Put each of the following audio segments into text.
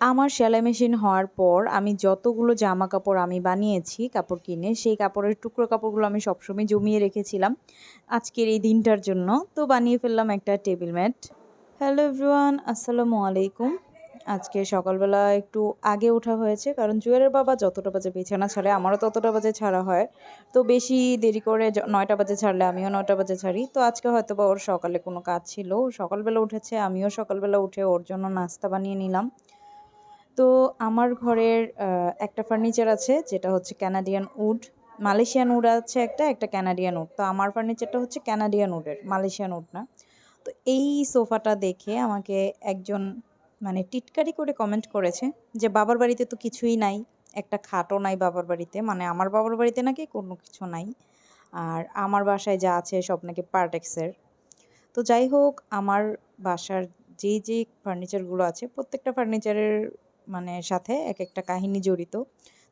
আমার সেলাই মেশিন হওয়ার পর আমি যতগুলো জামা কাপড় আমি বানিয়েছি, কাপড় কিনে, সেই কাপড়ের টুকরো কাপড়গুলো আমি সবসময় জমিয়ে রেখেছিলাম আজকের এই দিনটার জন্য। তো বানিয়ে ফেললাম একটা টেবিল ম্যাট। হ্যালো এভরিওয়ান, আসসালামু আলাইকুম। আজকে সকালবেলা একটু আগে ওঠা হয়েছে, কারণ জুয়েলের বাবা যতটা বাজে বিছানা ছাড়ে, আমারও ততটা বাজে ছাড়া হয়। তো বেশি দেরি করে নয়টা বাজে ছাড়লে আমিও নয়টা বাজে ছাড়ি। তো আজকে হয়তো বা ওর সকালে কোনো কাজ ছিল। সকালবেলা উঠেছে, আমিও সকালবেলা উঠে ওর জন্য নাস্তা বানিয়ে নিলাম। তো আমার ঘরের একটা ফার্নিচার আছে, যেটা হচ্ছে ক্যানাডিয়ান উড মালয়েশিয়ান উড আছে একটা একটা ক্যানাডিয়ান উড তো আমার ফার্নিচারটা হচ্ছে ক্যানাডিয়ান উডের মালয়েশিয়ান উড না। তো এই সোফাটা দেখে আমাকে একজন মানে টিটকারি করে কমেন্ট করেছে যে, বাবার বাড়িতে তো কিছুই নাই, একটা খাটও নাই বাবার বাড়িতে। মানে আমার বাবার বাড়িতে নাকি কোনো কিছু নাই। আর আমার বাসায় যা আছে সব নাকি পার্টেক্সের তো যাই হোক, আমার বাসার যেই যেই ফার্নিচারগুলো আছে, প্রত্যেকটা ফার্নিচারের মানে সাথে এক একটা কাহিনী জড়িত।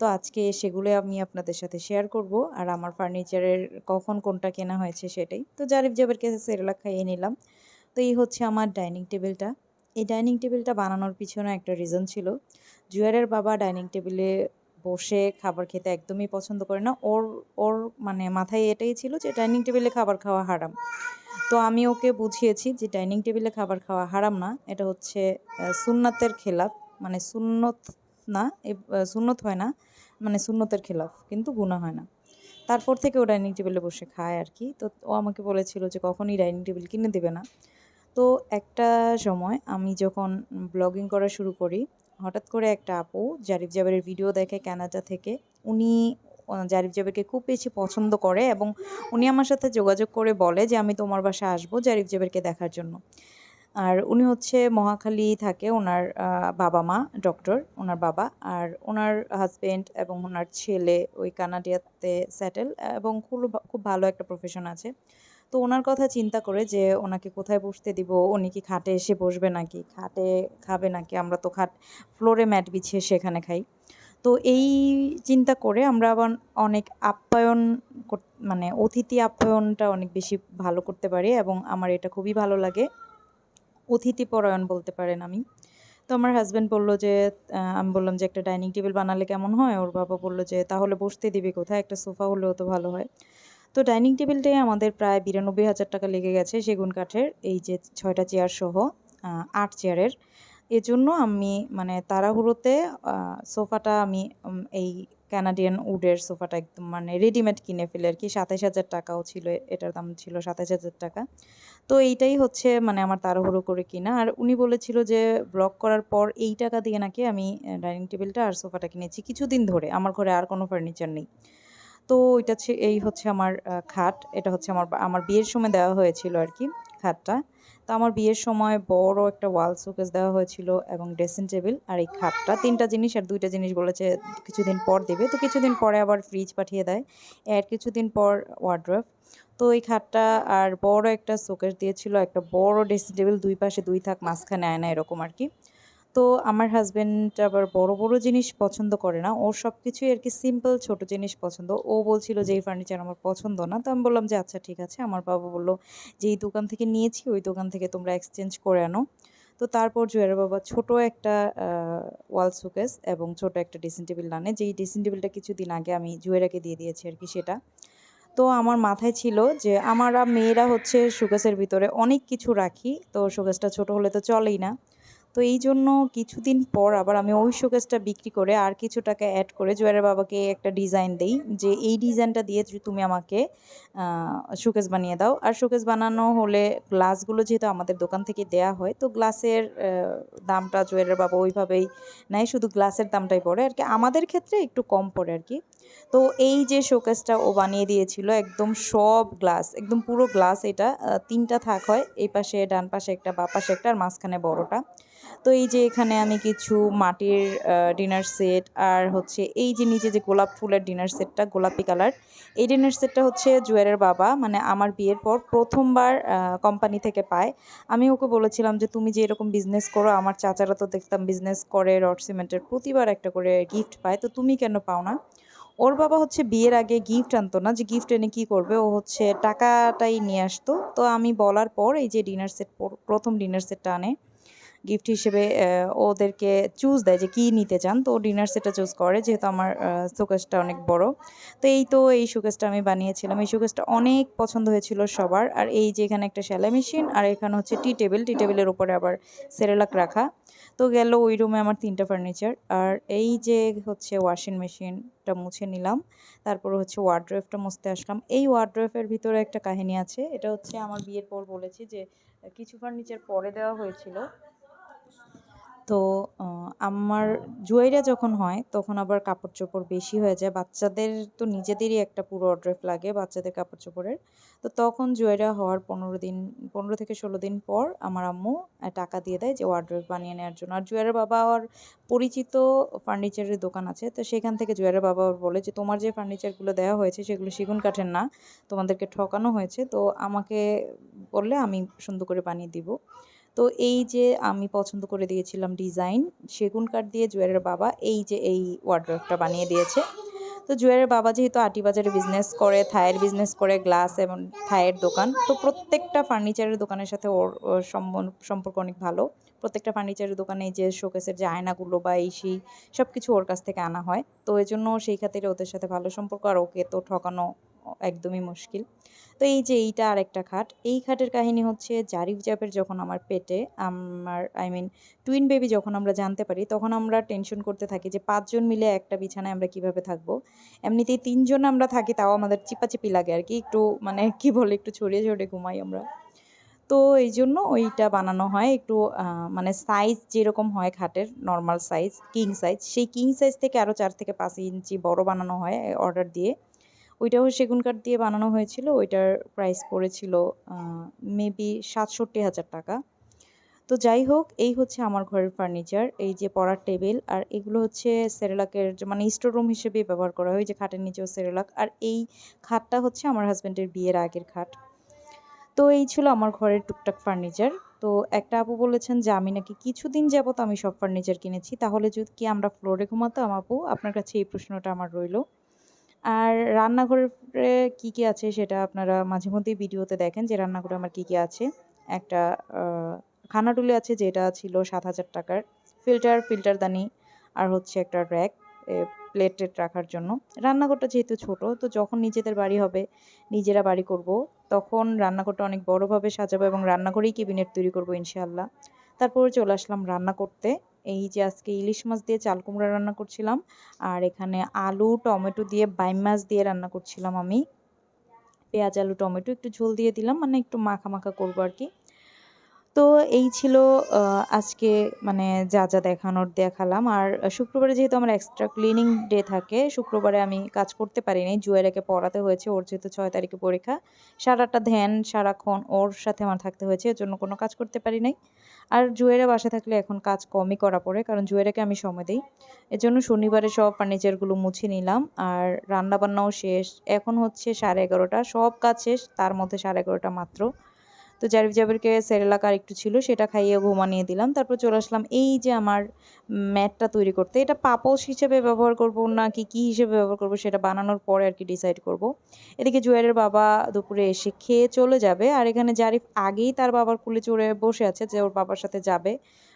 তো আজকে সেগুলো আমি আপনাদের সাথে শেয়ার করব। আর আমার ফার্নিচারের কখন কোনটা কেনা হয়েছে সেটাই। তো জারিফ জাবের কাছে সেরেলাক খাইয়ে নিলাম। তো এই হচ্ছে আমার ডাইনিং টেবিলটা এই ডাইনিং টেবিলটা বানানোর পিছনে একটা রিজন ছিল। জুয়ারের বাবা ডাইনিং টেবিলে বসে খাবার খেতে একদমই পছন্দ করে না। ওর ওর মানে মাথায় এটাই ছিল যে ডাইনিং টেবিলে খাবার খাওয়া হারাম। তো আমি ওকে বুঝিয়েছি যে ডাইনিং টেবিলে খাবার খাওয়া হারাম না। এটা হচ্ছে সুন্নাতের খেলাফ। মানে সুন্নত না সুন্নত হয় না মানে সুন্নতের খেলাফ, কিন্তু গুনাহ হয় না। তারপর থেকে ও ডাইনিং টেবিলে বসে খায় আর কি। তো ও আমাকে বলেছিল যে কখনই ডাইনিং টেবিল কিনে দেবে না। তো একটা সময় আমি যখন ব্লগিং করা শুরু করি, হঠাৎ করে একটা আপু জারিফ জাবেরের ভিডিও দেখে ক্যানাডা থেকে, উনি জারিফ জাবেরকে খুব বেশি পছন্দ করে এবং উনি আমার সাথে যোগাযোগ করে বলে যে আমি তোমার বাসায় আসব জারিফ জাবেরকে দেখার জন্য। আর উনি হচ্ছে মহাখালী থাকে ওনার বাবা মা, ডক্টর, ওনার বাবা। আর ওনার হাজবেন্ড এবং ওনার ছেলে ওই কানাডিয়াতে সেটেল এবং খুব খুব ভালো একটা প্রফেশন আছে। তো ওনার কথা চিন্তা করে যে ওনাকে কোথায় বসতে দিব, উনি কি খাটে এসে বসবে নাকি? খাটে খাবে নাকি? আমরা তো খাট, ফ্লোরে ম্যাট বিছিয়ে সেখানে খাই। তো এই চিন্তা করে আমরা আবার অনেক আপ্যায়ন মানে অতিথি আপ্যায়নটা অনেক বেশি ভালো করতে পারি এবং আমার এটা খুবই ভালো লাগে। অতিথি পরায়ণ বলতে পারেন আমি। তো আমার হাজব্যান্ড বলল যে আমি বললাম যে, একটা ডাইনিং টেবিল বানালে কেমন হয়? ওর বাবা বলল যে, তাহলে বসতে দিবে কোথায়? একটা সোফা হলেও তো ভালো হয়। তো ডাইনিং টেবিলটাই আমাদের প্রায় বিরানব্বই হাজার টাকা লেগে গেছে সেগুন কাঠের, এই যে ছয়টা চেয়ার সহ আট চেয়ারের। এজন্য আমি মানে তাড়াহুড়োতে সোফাটা আমি এই কানাডিয়ান উডের সোফাটা একদম মানে রেডিমেড কিনে ফেলে আর কি। সাতাইশ হাজার টাকাও ছিল, এটার দাম ছিল সাতাইশ হাজার টাকা। তো এইটাই হচ্ছে মানে আমার তাড়াহুড়ো করে কিনা। আর উনি বলেছিল যে ব্লগ করার পর এই টাকা দিয়ে নাকি আমি ডাইনিং টেবিলটা আর সোফাটা কিনেছি কিছুদিন ধরে। আমার ঘরে আর কোনো ফার্নিচার নেই। তো এটা এই হচ্ছে আমার খাট। এটা হচ্ছে আমার আমার বিয়ের সময় দেওয়া হয়েছিল আর কি, খাটটা। তো আমার বিয়ের সময় বড় একটা ওয়াল শোকেস দেওয়া হয়েছিল এবং ড্রেসিং টেবিল আর এই খাটটা তিনটা জিনিস আর দুইটা জিনিস বলেছে কিছুদিন পর দেবে। তো কিছুদিন পরে আবার ফ্রিজ পাঠিয়ে দেয়। এর কিছুদিন পর ওয়ার্ড্রপ তো এই খাটটা আর বড় একটা শোকেস দিয়েছিল। একটা বড় ড্রেসিং টেবিল দুই পাশে দুই থাক, মাঝখানে আয় না এরকম আর কি। তো আমার হাজবেন্ড আবার বড় বড় জিনিস পছন্দ করে না। ওর সব কিছুই আর কি সিম্পল ছোট জিনিস পছন্দ। ও বলছিল যে, এই ফার্নিচার আমার পছন্দ না। তো আমি বললাম যে আচ্ছা ঠিক আছে। আমার বাবা বলল যে, এই দোকান থেকে নিয়েছি, ওই দোকান থেকে তোমরা এক্সচেঞ্জ করে আনো। তো তারপর জুয়ের বাবা ছোট একটা ওয়াল সুকেস এবং ছোট একটা ড্রেসিং টেবিল আনে। যেই ড্রেসিং টেবিলটা কিছুদিন আগে আমি জুয়েরাকে দিয়ে দিয়েছি আর কি সেটা। তো আমার মাথায় ছিল যে, আমরা মেয়েরা হচ্ছে সুকেসের ভিতরে অনেক কিছু রাখি। তো সুকেসটা ছোট হলে তো চলেই না। তো এই জন্য কিছুদিন পর আবার আমি ওই শোকেসটা বিক্রি করে আর কিছু টাকা অ্যাড করে জুয়েলের বাবাকে একটা ডিজাইন দেই যে এই ডিজাইনটা দিয়ে তুমি আমাকে শোকেস বানিয়ে দাও। আর শোকেস বানানো হলে গ্লাসগুলো যেহেতু আমাদের দোকান থেকে দেয়া হয়, তো গ্লাসের দামটা জুয়েলের বাবা ওইভাবেই নেয়। শুধু গ্লাসের দামটাই পড়ে আর কি। আমাদের ক্ষেত্রে একটু কম পড়ে আর কি। তো এই যে শোকেসটা ও বানিয়ে দিয়েছিল, একদম সব গ্লাস একদম পুরো গ্লাস এটা তিনটা থাক হয়, এই পাশে, ডান পাশে একটা, বা পাশে একটা, আর মাঝখানে বড়টা। তো এই যে এখানে আমি কিছু মাটির ডিনার সেট আর হচ্ছে এই যে নিচে যে গোলাপ ফুলের ডিনার সেটটা গোলাপি কালার এই ডিনার সেটটা হচ্ছে জুয়েলের বাবা মানে আমার বিয়ের পর প্রথমবার কোম্পানি থেকে পায়। আমি ওকে বলেছিলাম যে, তুমি যে এরকম বিজনেস করো, আমার চাচারা তো দেখতাম বিজনেস করে রড সিমেন্টের, প্রতিবার একটা করে গিফট পায়, তো তুমি কেন পাও না ওর বাবা হচ্ছে বিয়ের আগে গিফট আনতো না, যে গিফট এনে কি করবে? ও হচ্ছে টাকাটাই নিয়ে আসতো। তো আমি বলার পর এই যে ডিনার সেট প্রথম ডিনার সেটটা আনে গিফট হিসেবে ওদেরকে চুজ দেয় যে কী নিতে চান। তো ডিনার সেটটা চুজ করে, যেহেতু আমার শোকেসটা অনেক বড়। তো এই তো এই শোকেসটা আমি বানিয়েছিলাম। এই শোকেসটা অনেক পছন্দ হয়েছিল সবার। আর এই যে এখানে একটা সেলাই মেশিন আর এখানে হচ্ছে টি টেবিল টি টেবিলের উপরে আবার সেরেলাক রাখা। তো গেল ওই রুমে আমার তিনটা ফার্নিচার আর এই যে হচ্ছে ওয়াশিং মেশিনটা মুছে নিলাম। তারপর হচ্ছে ওয়ার্ড্রোফটা মুছতে আসলাম। এই ওয়ার্ড্রোফের ভিতরে একটা কাহিনী আছে। এটা হচ্ছে আমার বিয়ের পর বলেছি যে, কিছু ফার্নিচার পরে দেওয়া হয়েছিল। তো আমার জুয়েরিয়া যখন হয়, তখন আবার কাপড় চোপড় বেশি হয়ে যায়। বাচ্চাদের তো নিজেদেরই একটা পুরো অড্রেফ লাগে, বাচ্চাদের কাপড় চোপড়ের তো তখন জুয়েরিয়া হওয়ার পনেরো দিন, পনেরো থেকে ষোলো দিন পর আমার আম্মু টাকা দিয়ে দেয় যে ওয়ার্ড্রেফ বানিয়ে নেওয়ার জন্য। আর জুয়েরের বাবা আর পরিচিত ফার্নিচারের দোকান আছে, তো সেখান থেকে জুয়েরের বাবা বলে যে, তোমার যে ফার্নিচারগুলো দেওয়া হয়েছে, সেগুলো সেগুন কাঠের না, তোমাদেরকে ঠকানো হয়েছে। তো আমাকে বললে আমি সুন্দর করে বানিয়ে দিব। তো এই যে আমি পছন্দ করে দিয়েছিলাম ডিজাইন, সেগুন কাঠ দিয়ে জুয়েলের বাবা এই যে এই ওয়ার্ড্রফটা বানিয়ে দিয়েছে। তো জুয়েলের বাবা যেহেতু আটি বাজারে বিজনেস করে, থায়ের বিজনেস করে গ্লাস এবং থায়ের দোকান, তো প্রত্যেকটা ফার্নিচারের দোকানের সাথে ওর সম্পর্ক অনেক ভালো। প্রত্যেকটা ফার্নিচারের দোকানে যে শোকেসের যে আয়নাগুলো বা এই সেই সব কিছু ওর কাছ থেকে আনা হয়। তো এই জন্য সেই খাতিরে ওদের সাথে ভালো সম্পর্ক আর ওকে তো ঠকানো একদমই মুশকিল। তো এই যে এইটা আরেকটা খাট, এই খাটের কাহিনী হচ্ছে জারিফ জাবের যখন আমার পেটে, আমার আই মিন টুইন বেবি যখন আমরা জানতে পারি, তখন আমরা টেনশন করতে থাকি যে পাঁচজন মিলে একটা বিছানায় আমরা কীভাবে থাকব। এমনিতেই তিনজন আমরা থাকি, তাও আমাদের চিপাচিপি লাগে আর কি, একটু মানে কি বলে, একটু ছড়িয়ে ছড়িয়ে ঘুমাই আমরা। তো এই জন্য ওইটা বানানো হয় একটু মানে সাইজ যেরকম হয় খাটের নর্মাল সাইজ কিং সাইজ সেই কিং সাইজ থেকে আরও চার থেকে পাঁচ ইঞ্চি বড় বানানো হয় অর্ডার দিয়ে। ওইটাও সেগুন কাঠ দিয়ে বানানো হয়েছিল, ওইটার প্রাইস পড়েছিল মেবি সাতষট্টি হাজার টাকা। তো যাই হোক, এই হচ্ছে আমার ঘরের ফার্নিচার এই যে পড়ার টেবিল আর এগুলো হচ্ছে সেরেলাকের মানে স্টোর রুম হিসেবে ব্যবহার করা হয় যে খাটের নিচেও সেরেলাক আর এই খাটটা হচ্ছে আমার হাজব্যান্ডের বিয়ের আগের খাট। তো এই ছিল আমার ঘরের টুকটাক ফার্নিচার তো একটা আপু বলেছেন যে, আমি নাকি কিছুদিন যাবত আমি সব ফার্নিচার কিনেছি, তাহলে যদি কি আমরা ফ্লোরে ঘুমাতাম আপু? আপনার কাছে এই প্রশ্নটা আমার রইল। আর রান্নাঘরে কী কী আছে সেটা আপনারা মাঝে মধ্যেই ভিডিওতে দেখেন যে রান্নাঘরে আমার কী কী আছে। একটা খানাটুলি আছে যেটা ছিল সাত হাজার টাকার। ফিল্টার ফিল্টারদানি আর হচ্ছে একটা র্যাক প্লেট টেট রাখার জন্য। রান্নাঘরটা যেহেতু ছোট, তো যখন নিজেদের বাড়ি হবে, নিজেরা বাড়ি করব, তখন রান্নাঘরটা অনেক বড়োভাবে সাজাবো এবং রান্নাঘরেই কেবিনেট তৈরি করব ইনশাআল্লাহ। তারপরে চলে আসলাম রান্না করতে। এই যে আজকে ইলিশ মাছ দিয়ে চাল কুমড়া রান্না করছিলাম, আর এখানে আলু, টমেটো দিয়ে বাইম মাছ দিয়ে রান্না করছিলাম আমি। পেঁয়াজ, আলু, টমেটো একটু ঝোল দিয়ে দিলাম মানে একটু মাখা মাখা করব আর কি। তো এই ছিল আজকে মানে যা যা দেখানোর দেখালাম। আর শুক্রবারে যেহেতু আমার এক্সট্রা ক্লিনিং ডে থাকে, শুক্রবারে আমি কাজ করতে পারিনি। জুয়েরাকে পড়াতে হয়েছে, ওর যেহেতু ছয় তারিখে পরীক্ষা। সারাটা ধ্যান, সারাক্ষণ ওর সাথে আমার থাকতে হয়েছে, এর জন্য কোনো কাজ করতে পারি নাই। আর জুয়েরা বাসা থাকলে এখন কাজ কমই করা পড়ে, কারণ জুয়েরাকে আমি সময় দিই। এজন্য শনিবারে সব ফার্নিচারগুলো মুছে নিলাম, আর রান্নাবান্নাও শেষ। এখন হচ্ছে সাড়ে এগারোটা, সব কাজ শেষ, তার মধ্যে সাড়ে এগারোটা মাত্র। তো জারিফ জাবিরকে সেরেলাক আর একটু ছিল, সেটা খাইয়ে ঘুমানিয়ে দিলাম। তারপর চলে আসলাম এই যে আমার ম্যাটটা তৈরি করতে। এটা পাপোশ হিসেবে ব্যবহার করব না কি, কী হিসেবে ব্যবহার করব সেটা বানানোর পরে আর কি ডিসাইড করব। এদিকে জুয়ারের বাবা দুপুরে এসে খেয়ে চলে যাবে। আর এখানে জারিফ আগেই তার বাবার কুলে চড়ে বসে আছে যে ওর বাবার সাথে যাবে।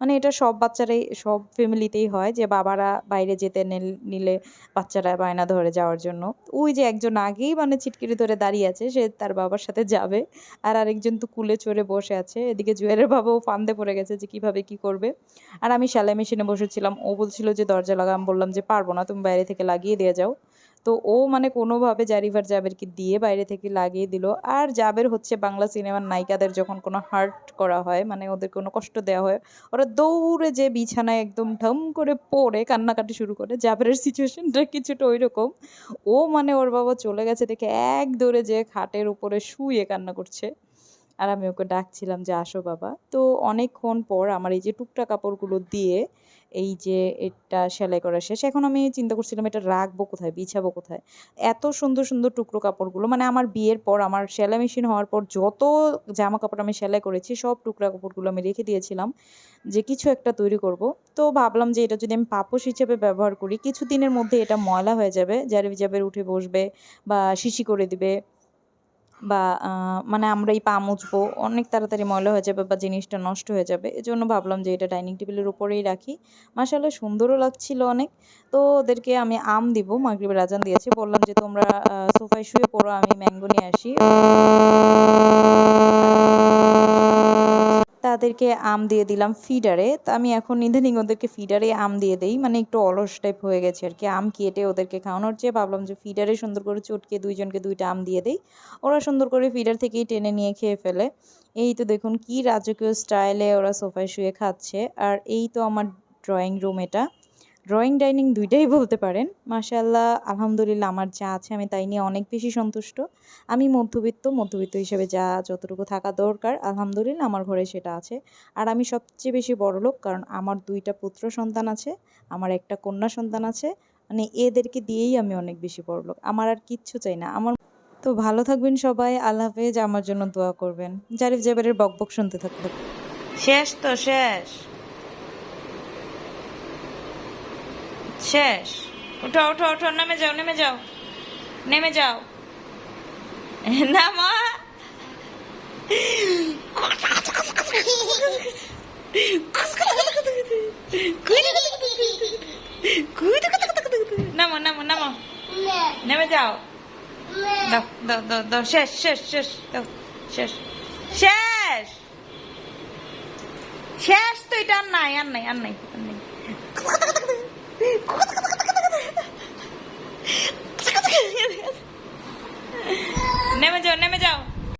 মানে এটা সব বাচ্চারাই, সব ফ্যামিলিতেই হয় যে বাবারা বাইরে যেতে নিলে বাচ্চারা বায়না ধরে যাওয়ার জন্য। ওই যে একজন আগেই মানে ছিটকিরি ধরে দাঁড়িয়ে আছে, সে তার বাবার সাথে যাবে। আর আরেকজন তো কুলে চড়ে বসে আছে। এদিকে জুয়েলের বাবাও ফান্দে পড়ে গেছে যে কীভাবে কি করবে। আর আমি সেলাই মেশিনে বসেছিলাম। ও বলছিল যে দরজা লাগা আমি বললাম যে পারব না, তুমি বাইরে থেকে লাগিয়ে দিয়ে যাও। তো ও মানে কোনোভাবে জারিফার জাবেরকে দিয়ে বাইরে থেকে লাগিয়ে দিল। আর জাবের হচ্ছে বাংলা সিনেমার নায়িকাদের যখন কোনো হার্ট করা হয় মানে ওদের কোনো কষ্ট দেওয়া হয়, ওরা দৌড়ে যে বিছানায় একদম ঢম করে পড়ে, কান্নাকাটি শুরু করে, জাবেরের সিচুয়েশনটা কিছুটা ওই রকম ও মানে ওর বাবা চলে গেছে দেখে এক দৌড়ে যে খাটের উপরে শুয়ে কান্না করছে। আর আমি ওকে ডাকছিলাম যে আসো বাবা। তো অনেকক্ষণ পর আমার এই যে টুকটা কাপড়গুলো দিয়ে এই যে এটা সেলাই করা শেষ। এখন আমি চিন্তা করছিলাম, এটা রাখব কোথায়? বিছাবো কোথায়? এত সুন্দর সুন্দর টুকরো কাপড়গুলো মানে আমার বিয়ের পর, আমার সেলাই মেশিন হওয়ার পর যত জামা কাপড় আমি সেলাই করেছি, সব টুকরা কাপড়গুলো আমি রেখে দিয়েছিলাম যে কিছু একটা তৈরি করব। তো ভাবলাম যে এটা যদি আমি পাপোশ হিসেবে ব্যবহার করি কিছু দিনের মধ্যে এটা ময়লা হয়ে যাবে যার জাবের উঠে বসবে বা শিশি করে দিবে। বা মানে আমরা এই পা মুছবো, অনেক তাড়াতাড়ি ময়লা হয়ে যাবে বা জিনিসটা নষ্ট হয়ে যাবে। এই জন্য ভাবলাম যে এটা ডাইনিং টেবিলের উপরেই রাখি। মাসাল্লাহ সুন্দরও লাগছিল অনেক। তো ওদেরকে আমি আম দিব, মাগরিবের রাজান দিয়েছি। বললাম যে তোমরা সোফায় শুয়ে পড়ো, আমি ম্যাঙ্গো নিয়ে আসি। তাদেরকে আম দিয়ে দিলাম ফিডারে তা আমি এখন ইদানিং ওদেরকে ফিডারে আম দিয়ে দেই। মানে একটু অলস টাইপ হয়ে গেছে আর কি। আম কেটে ওদেরকে খাওয়ানোর চেয়ে ভাবলাম যে ফিডারে সুন্দর করে চটকে দুইজনকে দুইটা আম দিয়ে দেই। ওরা সুন্দর করে ফিডার থেকেই টেনে নিয়ে খেয়ে ফেলে। এই তো দেখুন কি রাজকীয় স্টাইলে ওরা সোফায় শুয়ে খাচ্ছে। আর এই তো আমার ড্রয়িং রুম এটা। ড্রয়িং ডাইনিং দুইটাই বলতে পারেন। মাশাল্লাহ আলহামদুলিল্লাহ আমার যা আছে আমি তাই নিয়ে অনেক বেশি সন্তুষ্ট। আমি মধ্যবিত্ত মধ্যবিত্ত হিসেবে যা যতটুকু থাকা দরকার, আলহামদুলিল্লাহ আমার ঘরে সেটা আছে। আর আমি সবচেয়ে বেশি বড়লোক কারণ আমার দুইটা পুত্র সন্তান আছে, আমার একটা কন্যা সন্তান আছে মানে এদেরকে দিয়েই আমি অনেক বেশি বড়লোক আমার আর কিচ্ছু চাই না। আমার তো ভালো থাকবেন সবাই, আল্লাহ হাফেজ, আমার জন্য দোয়া করবেন। জারিফ জাবেরের বকবক শুনতে থাকবেন শেষ তো, শেষ। শেষ। ওঠো ওঠো ওঠো নেমে যাও নেমে যাও। নেমে যাও। না, মা। নামো নামো নামো নেমে যাও। শেষ শেষ শেষ শেষ। শেষ। শেষ তো এটা আর নাই আর নাই আর নাই আর নাই। নেমে যাও নেমে যাও।